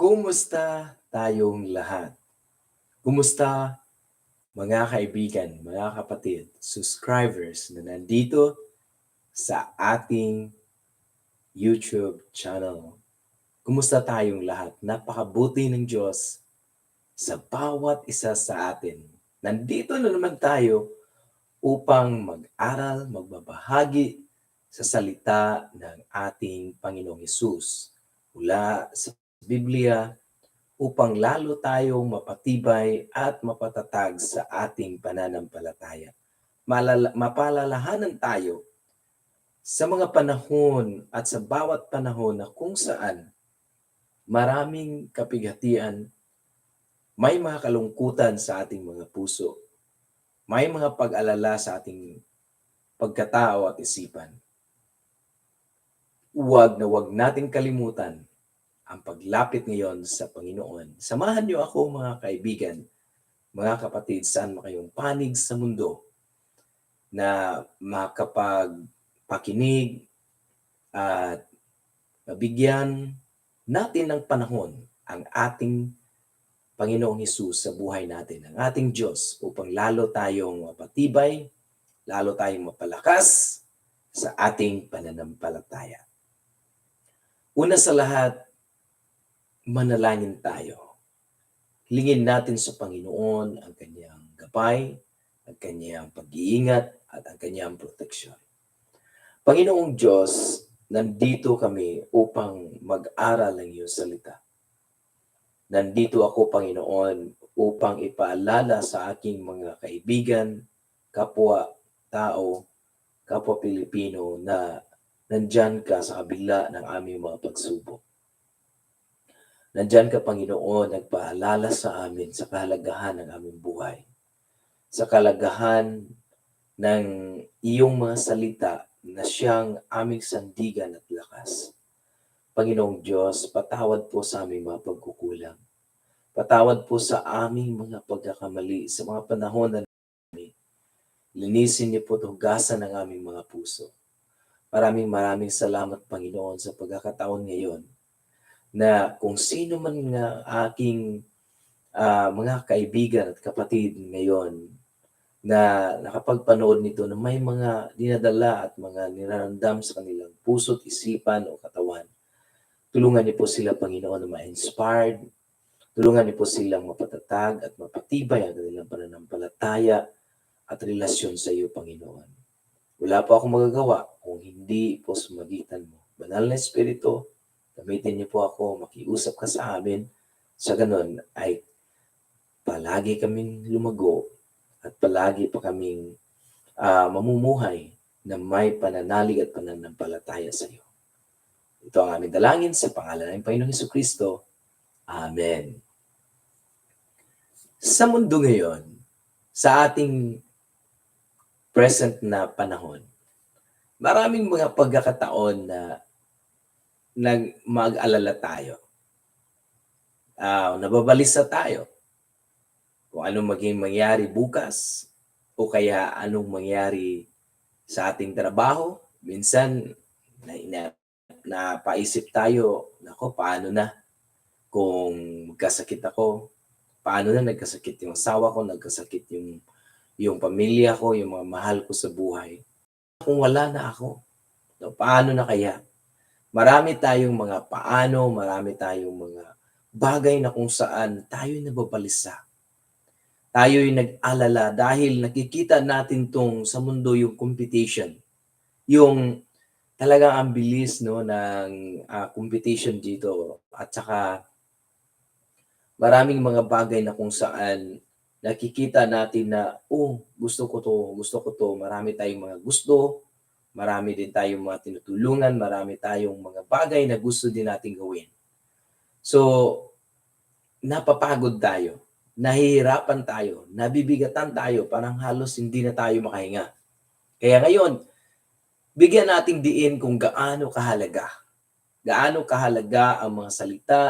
Kumusta tayong lahat? Kumusta mga kaibigan, mga kapatid, subscribers na nandito sa ating YouTube channel? Kumusta tayong lahat? Napakabuti ng Diyos sa bawat isa sa atin. Nandito na naman tayo upang mag-aral, magbabahagi sa salita ng ating Panginoong Hesus mula sa Biblia upang lalo tayong mapatibay at mapatatag sa ating pananampalataya. Malala- mapalalahanan tayo sa mga panahon at sa bawat panahon na kung saan maraming kapighatian, may mga kalungkutan sa ating mga puso, may mga pag-alala sa ating pagkatao at isipan. Huwag na huwag nating kalimutan ang paglapit ngayon sa Panginoon. Samahan niyo ako mga kaibigan, mga kapatid, saan man kayong panig sa mundo na makapagpakinig at mabigyan natin ng panahon ang ating Panginoong Hesus sa buhay natin, ang ating Diyos upang lalo tayong mapatibay, lalo tayong mapalakas sa ating pananampalataya. Una sa lahat, manalangin tayo. Hilingin natin sa Panginoon ang kanyang gabay, ang kanyang pag-iingat, at ang kanyang proteksyon. Panginoong Diyos, nandito kami upang mag-aral ng iyong salita. Nandito ako, Panginoon, upang ipaalala sa aking mga kaibigan, kapwa tao, kapwa Pilipino na nandyan ka sa kabila ng aming mga pagsubok. Nandyan ka, Panginoon, nagpaalala sa amin sa kahalagahan ng aming buhay. Sa kalagahan ng iyong mga salita na siyang aming sandigan at lakas. Panginoong Diyos, patawad po sa aming mga pagkukulang. Patawad po sa aming mga pagkakamali sa mga panahon na namin. Linisin niyo po at hugasan ng aming mga puso. Maraming maraming salamat, Panginoon, sa pagkakataon ngayon na kung sino man nga aking ah, mga kaibigan at kapatid ngayon na nakapagpanood nito na may mga dinadala at mga niraramdam sa kanilang puso't isipan o katawan. Tulungan niyo po sila, Panginoon, na ma-inspired. Tulungan niyo po silang mapatatag at mapatibay ang kanilang pananampalataya at relasyon sa iyo, Panginoon. Wala po akong magagawa kung hindi po sumagitan mo. Banal na Espiritu, gamitin niyo po ako, makiusap ka sa amin. Sa ganun ay palagi kaming lumago at palagi pa kaming ah, mamumuhay na may pananalig at pananampalataya sa iyo. Ito ang aming dalangin sa pangalan ng Panginoong Hesus Kristo. Amen. Sa mundo ngayon, sa ating present na panahon, maraming mga pagkakataon na nag mag-alala tayo. Ah, nababalisa tayo kung anong maging mangyari bukas o kaya anong mangyari sa ating trabaho. Minsan, na, na, napaisip tayo, nako, paano na kung magkasakit ako? Paano na nagkasakit yung asawa ko, nagkasakit yung, yung pamilya ko, yung mga mahal ko sa buhay? Kung wala na ako, no, paano na kaya? Marami tayong mga paano, marami tayong mga bagay na kung saan tayo nababalisa tayo'y nag-alala dahil nakikita natin tong sa mundo yung competition. Yung talagang ang bilis no ng ah, competition dito. At saka maraming mga bagay na kung saan nakikita natin na oh gusto ko to gusto ko to. Marami tayong mga gusto marami din tayong mga tinutulungan marami tayong mga bagay na gusto din nating gawin so napapagod tayo nahihirapan tayo, nabibigatan tayo, parang halos hindi na tayo makahinga. Kaya ngayon, bigyan nating diin kung gaano kahalaga. Gaano kahalaga ang mga salita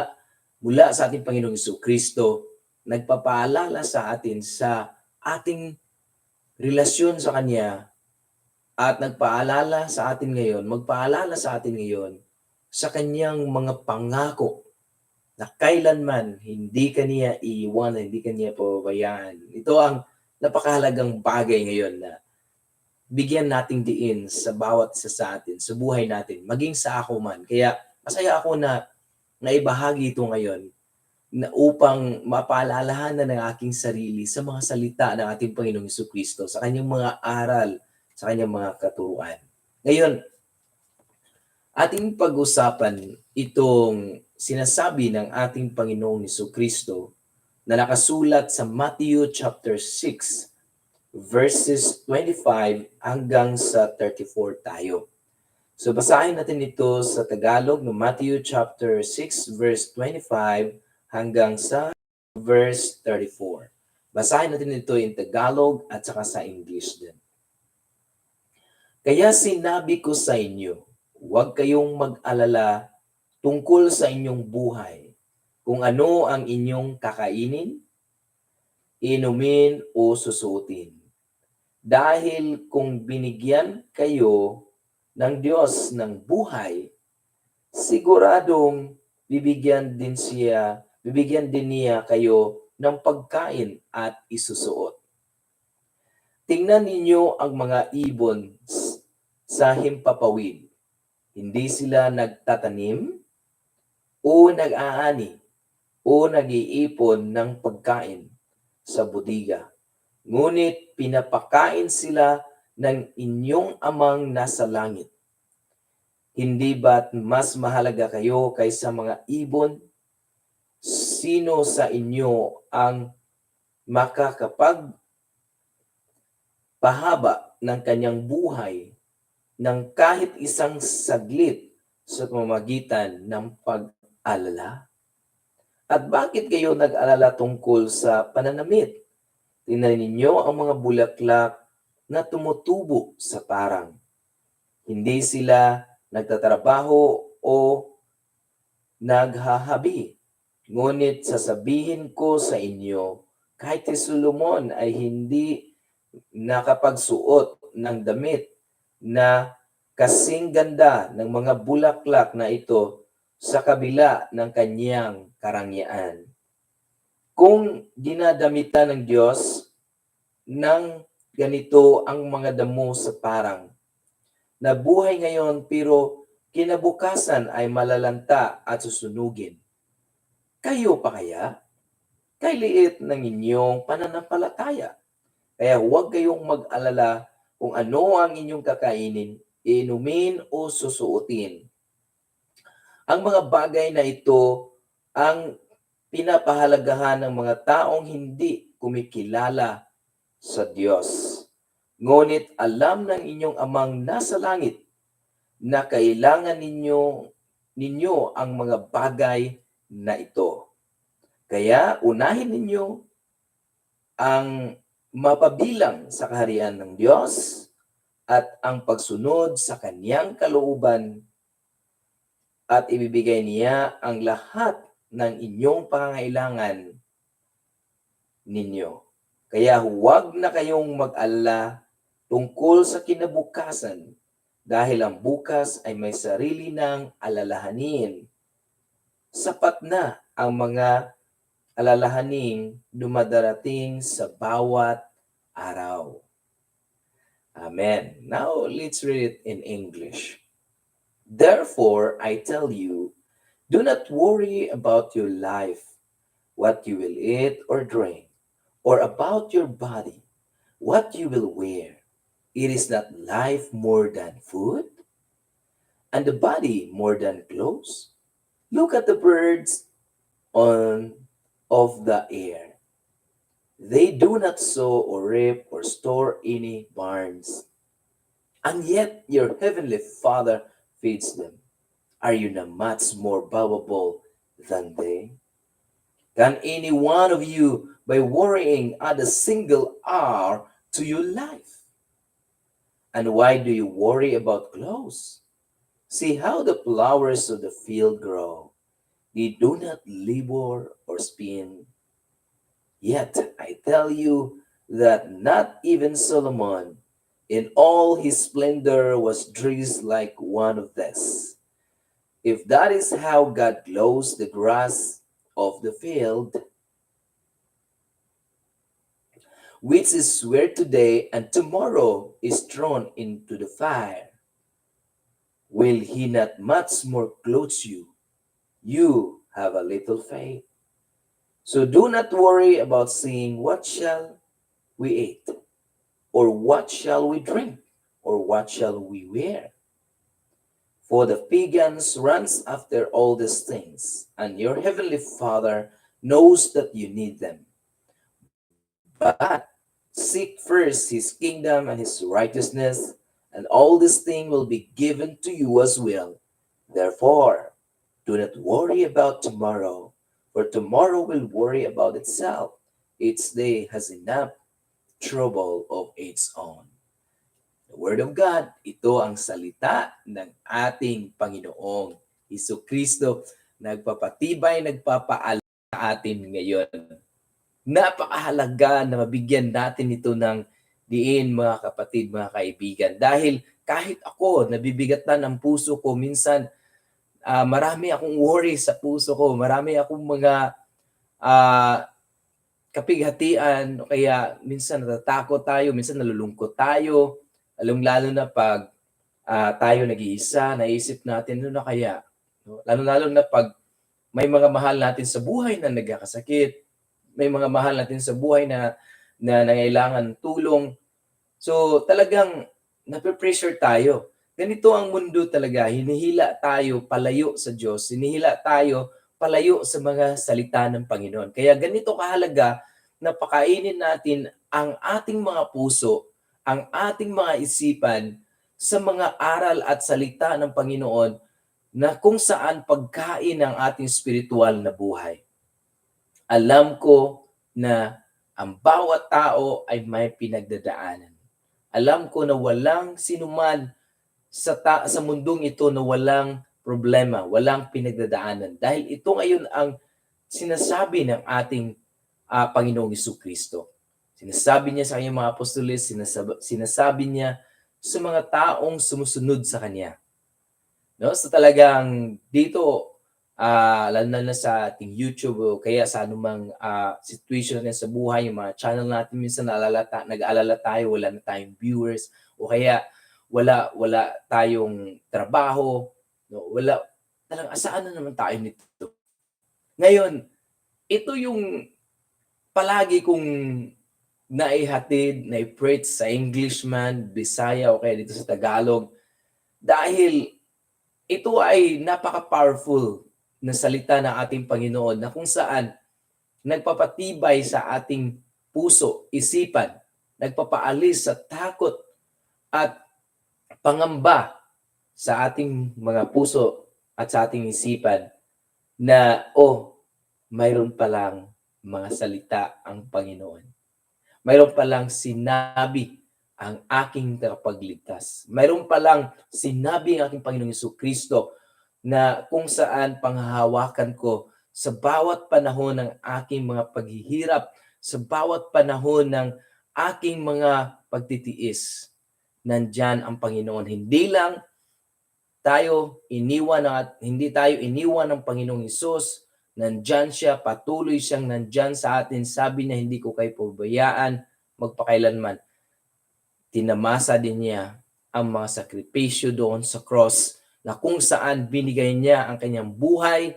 mula sa ating Panginoong Hesus Kristo, nagpapaalala sa atin sa ating relasyon sa Kanya at nagpaalala sa atin ngayon, magpaalala sa atin ngayon sa Kanyang mga pangako na kailanman hindi kaniya iiwan, hindi kaniya pababayaan. Ito ang napakahalagang bagay ngayon na bigyan nating diin sa bawat isa sa atin, sa buhay natin, maging sa ako man. Kaya masaya ako na naibahagi ito ngayon na upang mapaalalahanan ng aking sarili sa mga salita ng ating Panginoong Hesus Kristo, sa kanyang mga aral, sa kanyang mga katuruan. Ngayon, ating pag-usapan itong sinasabi ng ating Panginoong Hesus Kristo na nakasulat sa Matthew chapter 6 verses 25 hanggang sa 34 tayo. So basahin natin ito sa Tagalog no Matthew chapter 6 verse 25 hanggang sa verse 34. Basahin natin ito in Tagalog at saka sa English din. Kaya sinabi ko sa inyo, huwag kayong mag-alala tungkol sa inyong buhay, kung ano ang inyong kakainin, inumin o susutin. Dahil kung binigyan kayo ng Diyos ng buhay, siguradong bibigyan din siya, bibigyan din niya kayo ng pagkain at isusuot. Tingnan ninyo ang mga ibon sa himpapawid. Hindi sila nagtatanim o nag-aani o nag-iipon ng pagkain sa budiga. Ngunit pinapakain sila ng inyong amang nasa langit. Hindi ba't mas mahalaga kayo kaysa mga ibon? Sino sa inyo ang makakapag pahaba ng kanyang buhay ng kahit isang saglit sa pamamagitan ng pag-alala? At bakit kayo nag-alala tungkol sa pananamit? Tingnan ninyo ang mga bulaklak na tumutubo sa parang. Hindi sila nagtatrabaho o naghahabi. Ngunit sasabihin ko sa inyo, kahit si Solomon ay hindi nakapagsuot ng damit na kasing ganda ng mga bulaklak na ito sa kabila ng kanyang karangyaan. Kung dinadamitan ng Diyos ng ganito ang mga damo sa parang, na buhay ngayon pero kinabukasan ay malalanta at susunugin. Kayo pa kaya? Kay liit ng inyong pananampalataya. Kaya huwag kayong mag-alala kung ano ang inyong kakainin, inumin o susuotin. Ang mga bagay na ito ang pinapahalagahan ng mga taong hindi kumikilala sa Diyos. Ngunit alam ng inyong amang nasa langit na kailangan ninyo, ninyo ang mga bagay na ito. Kaya unahin ninyo ang mapabilang sa kaharian ng Diyos at ang pagsunod sa kaniyang kalooban at ibibigay niya ang lahat ng inyong pangangailangan ninyo. Kaya huwag na kayong mag-alala tungkol sa kinabukasan dahil ang bukas ay may sarili ng alalahanin. Sapat na ang mga alalahaning dumadarating sa bawat araw. Amen. Now let's read it in English. Therefore, I tell you, do not worry about your life, what you will eat or drink, or about your body, what you will wear. It is not life more than food, and the body more than clothes. Look at the birds on of the air. They do not sow or reap or store any barns. And yet your heavenly Father feeds them. Are you not much more valuable than they? Can any one of you, by worrying, add a single hour to your life? And why do you worry about clothes? See how the flowers of the field grow. They do not labor or spin. Yet I tell you that not even Solomon in all his splendor was dressed like one of this. If that is how God clothes the grass of the field, which is where today and tomorrow is thrown into the fire. Will he not much more clothe you? You have a little faith. So do not worry about saying, What shall we eat? Or what shall we drink? Or what shall we wear? For the pagans runs after all these things, and your heavenly Father knows that you need them. But seek first his kingdom and his righteousness, and all these things will be given to you as well. Therefore, do not worry about tomorrow, for tomorrow will worry about itself. Each day has enough trouble of its own. The Word of God, ito ang salita ng ating Panginoong Iso Kristo, nagpapatibay, nagpapaala atin ngayon. Napakahalaga na mabigyan natin ito ng diin mga kapatid, mga kaibigan. Dahil kahit ako, nabibigatan ang puso ko, minsan ah, marami akong worry sa puso ko, marami akong mga ah, kapighatian, kaya minsan natatakot tayo, minsan nalulungkot tayo, lalong-lalo na pag ah, tayo nag-iisa, naisip natin, ano na kaya? No? Lalo-lalo na pag may mga mahal natin sa buhay na nagkakasakit, may mga mahal natin sa buhay na na nangailangan ng tulong. So talagang nape-pressure tayo. Ganito ang mundo talaga, hinihila tayo palayo sa Diyos, hinihila tayo palayo sa mga salita ng Panginoon. Kaya ganito kahalaga na pakainin natin ang ating mga puso, ang ating mga isipan sa mga aral at salita ng Panginoon na kung saan pagkain ng ating spiritual na buhay. Alam ko na ang bawat tao ay may pinagdadaanan. Alam ko na walang sinuman sa, ta- sa mundong ito na walang problema, walang pinagdadaanan. Dahil ito ngayon ang sinasabi ng ating ah, Panginoong Isu Kristo. Sinasabi niya sa kanyang mga apostoles, sinasabi, sinasabi niya sa mga taong sumusunod sa kanya. No? So talagang dito, ah lalo na, sa ating YouTube o kaya sa anumang ah, situation natin sa buhay, yung mga channel natin, minsan naalala nag-aalala tayo, wala na tayong viewers, o kaya wala wala tayong trabaho, no? wala talagang asaan na naman tayo nito. Ngayon, ito yung palagi kong naihatid, nai-preach sa Englishman, Bisaya o kaya dito sa Tagalog dahil ito ay napaka-powerful na salita ng ating Panginoon na kung saan nagpapatibay sa ating puso, isipan, nagpapaalis sa takot at pangamba sa ating mga puso at sa ating isipan na, oh, mayroon palang mga salita ang Panginoon. Mayroon palang sinabi ang aking tagapagligtas. Mayroon palang sinabi ang aking Panginoong Yesu Kristo na kung saan panghahawakan ko sa bawat panahon ng aking mga paghihirap, sa bawat panahon ng aking mga pagtitiis. Nandyan ang Panginoon. Hindi lang tayo iniwan at hindi tayo iniwan ng Panginoong Isus. Nandyan siya, patuloy siyang nandyan sa atin. Sabi na hindi ko kayo pabayaan magpakailanman. Tinamasa din niya ang mga sakripisyo doon sa cross na kung saan binigay niya ang kanyang buhay,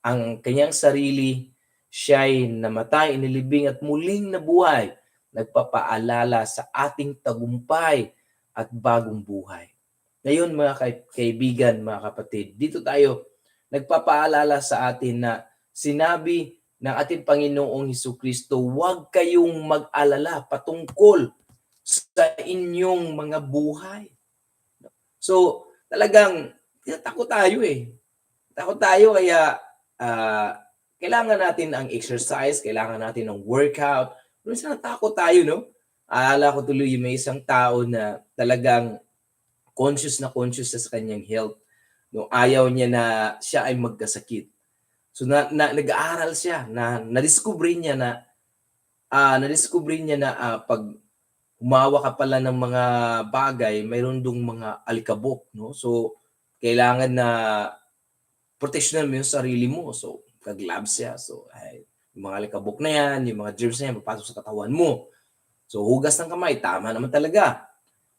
ang kanyang sarili, siya'y namatay, inilibing at muling nabuhay, nagpapaalala sa ating tagumpay at bagong buhay. Ngayon mga kaibigan, mga kapatid, dito tayo nagpapaalala sa atin na sinabi ng ating Panginoong Hesus Kristo, huwag kayong mag-alala patungkol sa inyong mga buhay. So, talagang takot tayo eh. Takot tayo kaya ah, kailangan natin ang exercise, kailangan natin ng workout. Minsan natakot tayo, no? Alala ko tuloy may isang tao na talagang conscious na conscious sa kanyang health. No, ayaw niya na siya ay magkasakit. So na, na nag-aaral siya na na-discover niya na ah na-discover niya na ah, pag humawa ka pala ng mga bagay, mayroon dong mga alikabok, no? So kailangan na proteksyonan mo yung sarili mo. So kag-gloves siya. So, ay, yung mga alikabok na yan, yung mga germs na yan, papasok sa katawan mo. So, hugas ng kamay, tama naman talaga.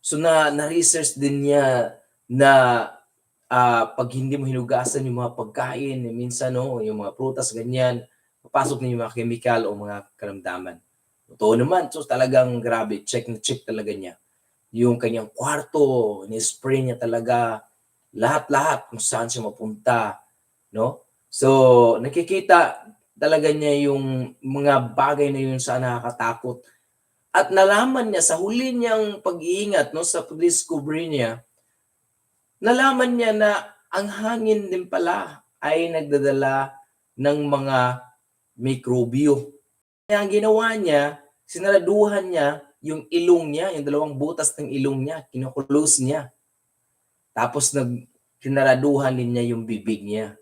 So, na, na-research din niya na ah, pag hindi mo hinugasan yung mga pagkain, minsan, no, yung mga prutas, ganyan, papasok na yung mga chemical o mga karamdaman. Totoo naman. So, talagang grabe. Check na check talaga niya. Yung kanyang kwarto, ni-spray niya talaga lahat-lahat kung saan siya mapunta. No? So, nakikita talaga niya yung mga bagay na yun sa nakakatakot. At nalaman niya sa huli niyang pag-iingat, no, sa discovery niya, nalaman niya na ang hangin din pala ay nagdadala ng mga mikrobyo. Kaya ang ginawa niya, sinaraduhan niya yung ilong niya, yung dalawang butas ng ilong niya, kinukulose niya. Tapos nag sinaraduhan din niya yung bibig niya.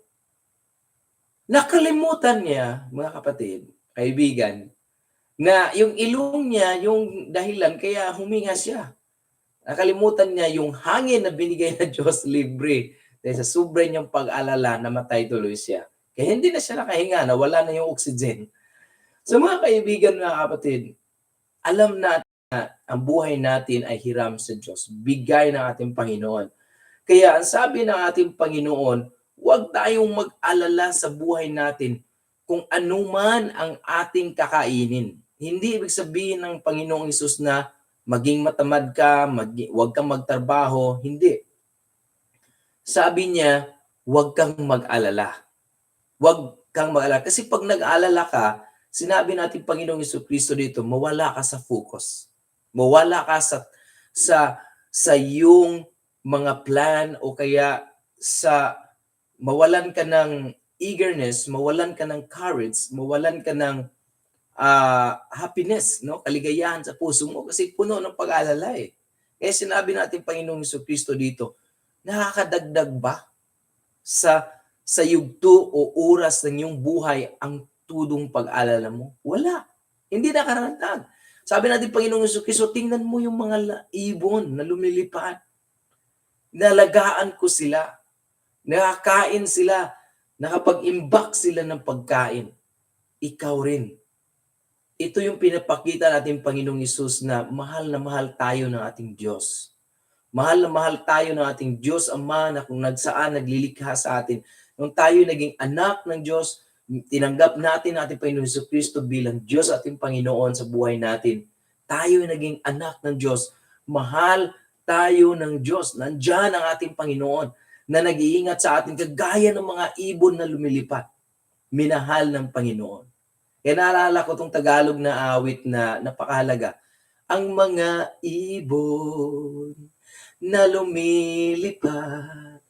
Nakalimutan niya, mga kapatid, kaibigan, na yung ilong niya, yung dahilan kaya huminga siya. Nakalimutan niya yung hangin na binigay na Diyos libre. Dahil sa sobrang niyang pag-alala, namatay tuloy siya. Kaya hindi na siya nakahinga, nawala na yung oxygen. So mga kaibigan, mga kapatid, alam natin na ang buhay natin ay hiram sa Diyos. Bigay ng ating Panginoon. Kaya ang sabi ng ating Panginoon, huwag tayong mag-alala sa buhay natin kung anuman ang ating kakainin. Hindi ibig sabihin ng Panginoong Isus na maging matamad ka, mag, huwag kang magtrabaho. Hindi. Sabi niya, huwag kang mag-alala. Huwag kang mag-alala. Kasi pag nag-alala ka, sinabi natin Panginoong Isus Kristo dito, mawala ka sa focus. Mawala ka sa sa sa yung mga plan o kaya sa mawalan ka ng eagerness, mawalan ka ng courage, mawalan ka ng ah, happiness, no? Kaligayahan sa puso mo kasi puno ng pag-aalala eh. Kaya sinabi natin Panginoong Hesus Kristo dito, nakakadagdag ba sa sa yugto o oras ng iyong buhay ang tudong pag-alala mo? Wala. Hindi nakarantag. Sabi natin Panginoong Hesus Kristo, tingnan mo yung mga ibon na lumilipad. Nalagaan ko sila. Nakakain sila. Nakapag-imbak sila ng pagkain. Ikaw rin. Ito yung pinapakita natin Panginoong Isus na mahal na mahal tayo ng ating Diyos. Mahal na mahal tayo ng ating Diyos Ama na kung nagsaan naglilikha sa atin. Nung tayo naging anak ng Diyos, tinanggap natin ating Panginoon Hesus Kristo bilang Diyos ating Panginoon sa buhay natin. Tayo naging anak ng Diyos. Mahal tayo ng Diyos. Nandyan ang ating Panginoon na nag-iingat sa atin kagaya ng mga ibon na lumilipat. Minahal ng Panginoon. Kaya naalala ko itong Tagalog na awit na napakahalaga. Ang mga ibon na lumilipad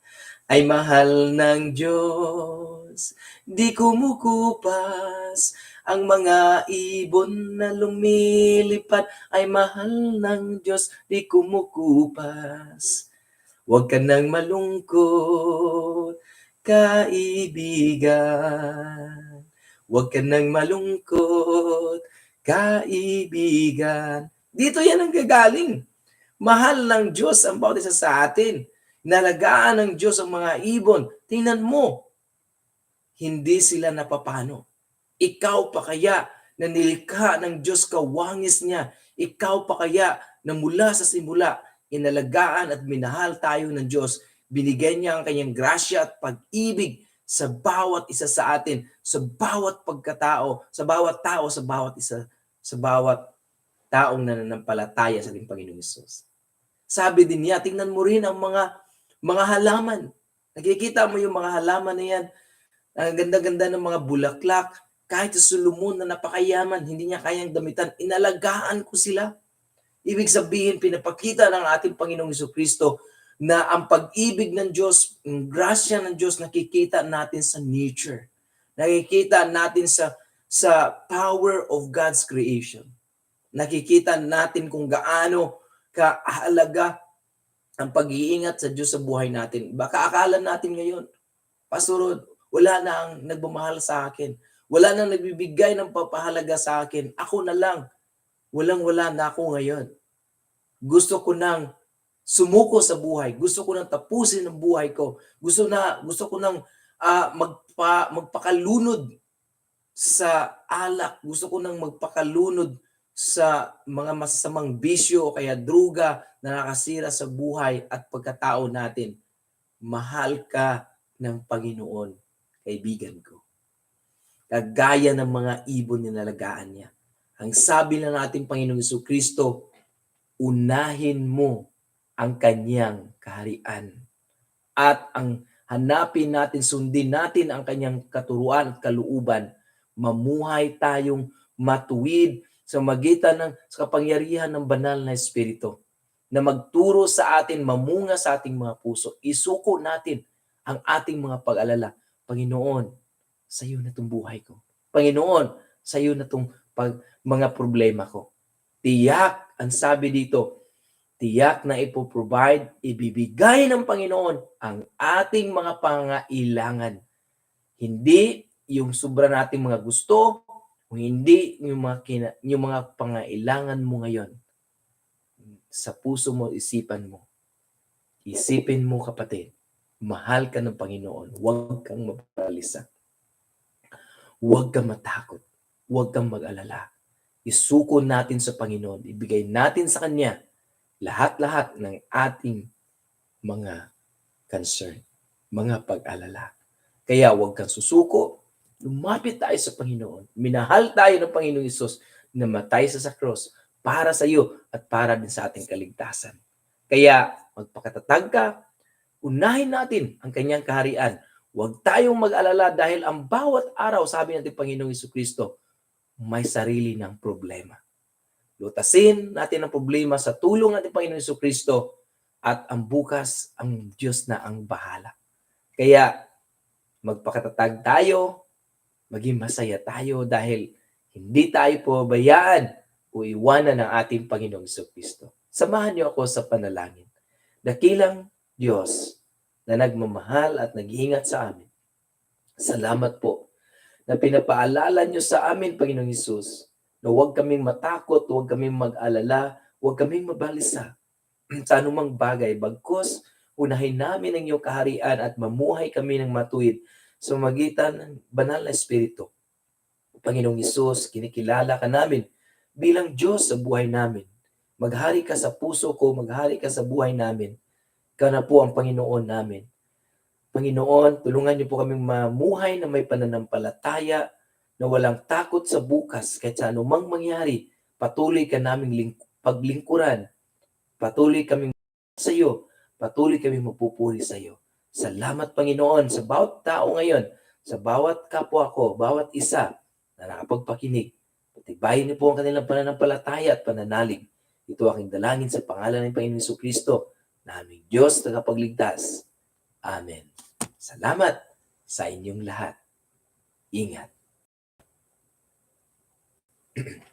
ay mahal ng Diyos. Di kumukupas ang mga ibon na lumilipad ay mahal ng Diyos. Di kumukupas. Huwag ka nang malungkot, kaibigan. Huwag ka nang malungkot, kaibigan. Dito yan ang gagaling. Mahal ng Diyos ang bawat isa sa atin. Nalagaan ng Diyos ang mga ibon. Tingnan mo, hindi sila napapano. Ikaw pa kaya na nilikha ng Diyos kawangis niya. Ikaw pa kaya na mula sa simula, inalagaan at minahal tayo ng Diyos. Binigyan niya ang kanyang grasya at pag-ibig sa bawat isa sa atin, sa bawat pagkatao, sa bawat tao, sa bawat isa, sa bawat taong nananampalataya sa ating Panginoong Isus. Sabi din niya, tingnan mo rin ang mga mga halaman. Nakikita mo yung mga halaman na yan. Ang ganda-ganda ng mga bulaklak. Kahit sa Solomon na napakayaman, hindi niya kayang damitan. Inalagaan ko sila. Ibig sabihin, pinapakita ng ating Panginoong Iso Kristo na ang pag-ibig ng Diyos, ang grasya ng Diyos, nakikita natin sa nature. Nakikita natin sa sa power of God's creation. Nakikita natin kung gaano kahalaga ang pag-iingat sa Diyos sa buhay natin. Baka akala natin ngayon, Pastor, wala na ang nagmamahal sa akin. Wala nang nagbibigay ng papahalaga sa akin. Ako na lang. Walang-wala na ako ngayon. Gusto ko nang sumuko sa buhay. Gusto ko nang tapusin ang buhay ko. Gusto na gusto ko nang ah, magpa, magpakalunod sa alak. Gusto ko nang magpakalunod sa mga masasamang bisyo o kaya druga na nakasira sa buhay at pagkatao natin. Mahal ka ng Panginoon, kaibigan ko. Kagaya ng mga ibon na nalagaan niya. Ang sabi na nating Panginoong Iso Kristo, unahin mo ang kanyang kaharian. At ang hanapin natin, sundin natin ang kanyang katuruan at kaluuban. Mamuhay tayong matuwid sa magitan ng sa kapangyarihan ng banal na Espiritu na magturo sa atin, mamunga sa ating mga puso. Isuko natin ang ating mga pag-alala. Panginoon, sa iyo na itong buhay ko. Panginoon, sa iyo na itong pag, mga problema ko. Tiyak, ang sabi dito, tiyak na ipoprovide, ibibigay ng Panginoon ang ating mga pangailangan. Hindi yung sobra nating mga gusto, o hindi yung mga, kina, yung mga pangailangan mo ngayon. Sa puso mo, isipan mo. Isipin mo kapatid, mahal ka ng Panginoon. Huwag kang mabalisa. Huwag kang matakot. Huwag kang mag-alala. Isuko natin sa Panginoon. Ibigay natin sa Kanya lahat-lahat ng ating mga concern, mga pag-alala. Kaya huwag kang susuko. Lumapit tayo sa Panginoon. Minahal tayo ng Panginoong Isus na matay sa sa cross para sa iyo at para din sa ating kaligtasan. Kaya magpakatatag ka, unahin natin ang kanyang kaharian. Huwag tayong mag-alala dahil ang bawat araw, sabi natin Panginoong Iso Kristo, may sarili ng problema. Lutasin natin ang problema sa tulong natin Panginoong Iso Kristo at ang bukas, ang Diyos na ang bahala. Kaya magpakatatag tayo, maging masaya tayo dahil hindi tayo pabayaan o iwanan ng ating Panginoong Iso Kristo. Samahan niyo ako sa panalangin. Dakilang Diyos na nagmamahal at nag-iingat sa amin. Salamat po na pinapaalala niyo sa amin, Panginoong Isus, na huwag kaming matakot, huwag kaming mag-alala, huwag kaming mabalisa sa anumang bagay. Bagkus, unahin namin ang iyong kaharian at mamuhay kami ng matuwid sa magitan ng banal na Espiritu. Panginoong Isus, kinikilala ka namin bilang Diyos sa buhay namin. Maghari ka sa puso ko, maghari ka sa buhay namin. Ka na po ang Panginoon namin. Panginoon, tulungan niyo po kaming mamuhay na may pananampalataya, na walang takot sa bukas kahit sa anumang mangyari. Patuloy ka naming ling- paglingkuran. Patuloy kaming sa iyo. Patuloy kaming mapupuri sa iyo. Salamat Panginoon sa bawat tao ngayon, sa bawat kapwa ko, bawat isa na nakapagpakinig. Patibayin niyo po ang kanilang pananampalataya at pananalig. Ito aking dalangin sa pangalan ng Panginoon Kristo, na aming Diyos tagapagligtas. Amen. Salamat sa inyong lahat. Ingat.